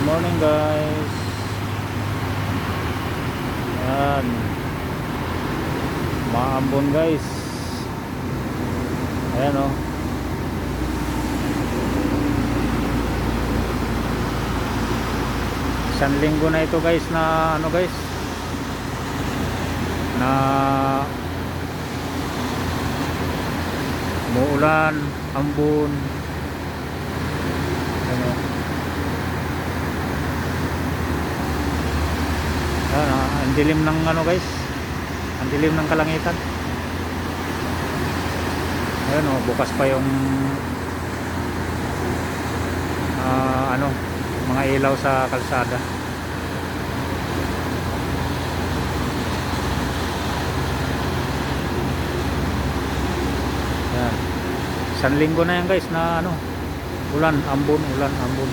Morning guys. Ayan. Maambon guys. Ayan o. Oh. Isang linggo na ito guys na ano guys. Na muulan, ambon. Ano. Ayan, ah, ang dilim ng ano guys. Ang dilim ng kalangitan. Ayan oh, bukas pa yung ah, ano, mga ilaw sa kalsada. Ayan. Isang linggo na yan guys na ano, ulan, ambon, ulan, ambon.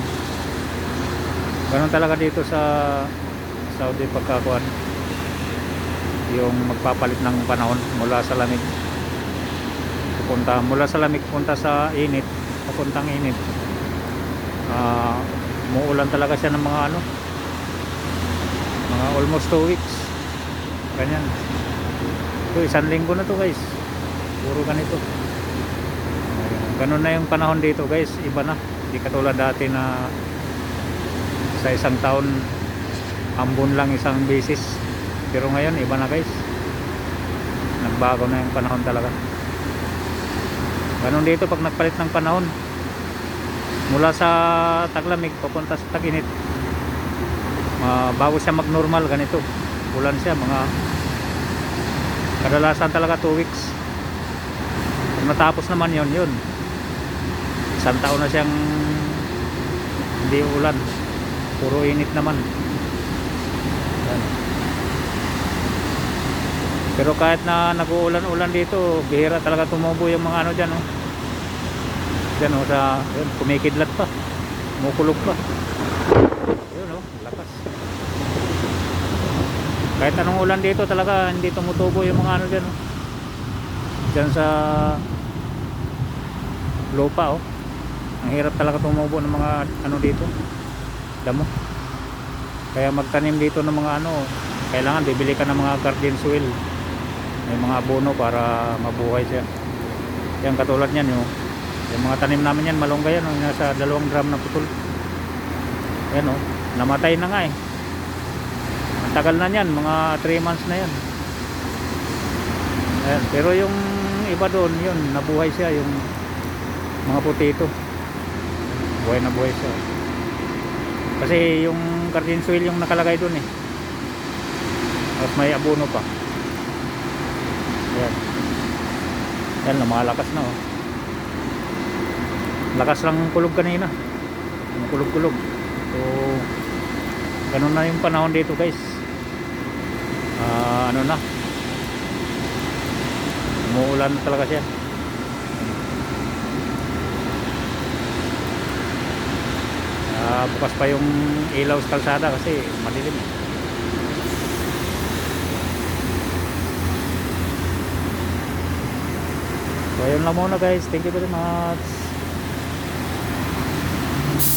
Ganun talaga dito sa Saudi pagkakuan. Yung magpapalit ng panahon mula sa lamig. Pupunta mula sa lamig punta sa init, papuntang init. Ah, muulan talaga siya ng mga ano mga almost 2 weeks. Ganyan. Ito isang linggo na to guys. Puro ganito. Ganun na yung panahon dito guys. Iba na. Hindi katulad dati na sa isang taon ambon lang isang bisis pero ngayon iba na guys. Nagbago na yung panahon talaga. Ganun dito pag nagpalit ng panahon mula sa taglamig papunta sa taginit uh, bago siya mag normal ganito. Ulan siya mga kadalasan talaga 2 weeks. Pag natapos naman yon yun. Isang taon na siyang hindi ulan puro init naman. Yan. Pero kahit na nag-uulan-ulan dito bihira talaga tumubo yung mga ano dyan oh. dyan oh sa yun, kumikidlat pa. Mukulog pa. Yun oh lakas. Kahit anong ulan dito talaga hindi tumutubo yung mga ano dyan oh. dyan sa lupa oh. Ang hirap talaga tumubo ng mga ano dito. Damo. Kaya magtanim dito ng mga ano kailangan bibili ka ng mga garden soil may mga abono para mabuhay siya. Yan katulad yan yung, yung mga tanim namin yan malunggay yan yung nasa dalawang drum na putol. Yan o namatay na nga eh. Ang tagal na yan mga 3 months na yan. Ayan, pero yung iba doon yun nabuhay siya yung mga putito buhay na buhay siya. Kasi yung garden soil yung nakalagay doon eh. Tapos may abono pa yan yan lumalakas na oh. Lakas lang kulog kanina. Yung kulog kulog so ganun na yung panahon dito guys. Ah, ano na? Umuulan na talaga siya. Ah, bukas pa yung ilaw sa kalsada kasi madilim. So ayun lang muna guys. Thank you very much.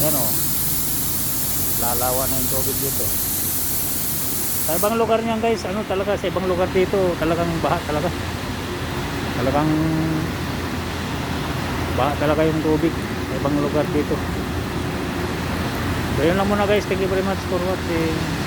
Ayan o. Lalawa na yung tubig dito. Sa ibang lugar niyan guys, ano talaga sa ibang lugar dito, talagang baha talaga. Talagang baha talaga yung tubig sa ibang lugar dito. So yun lang muna guys. Thank you very much for watching.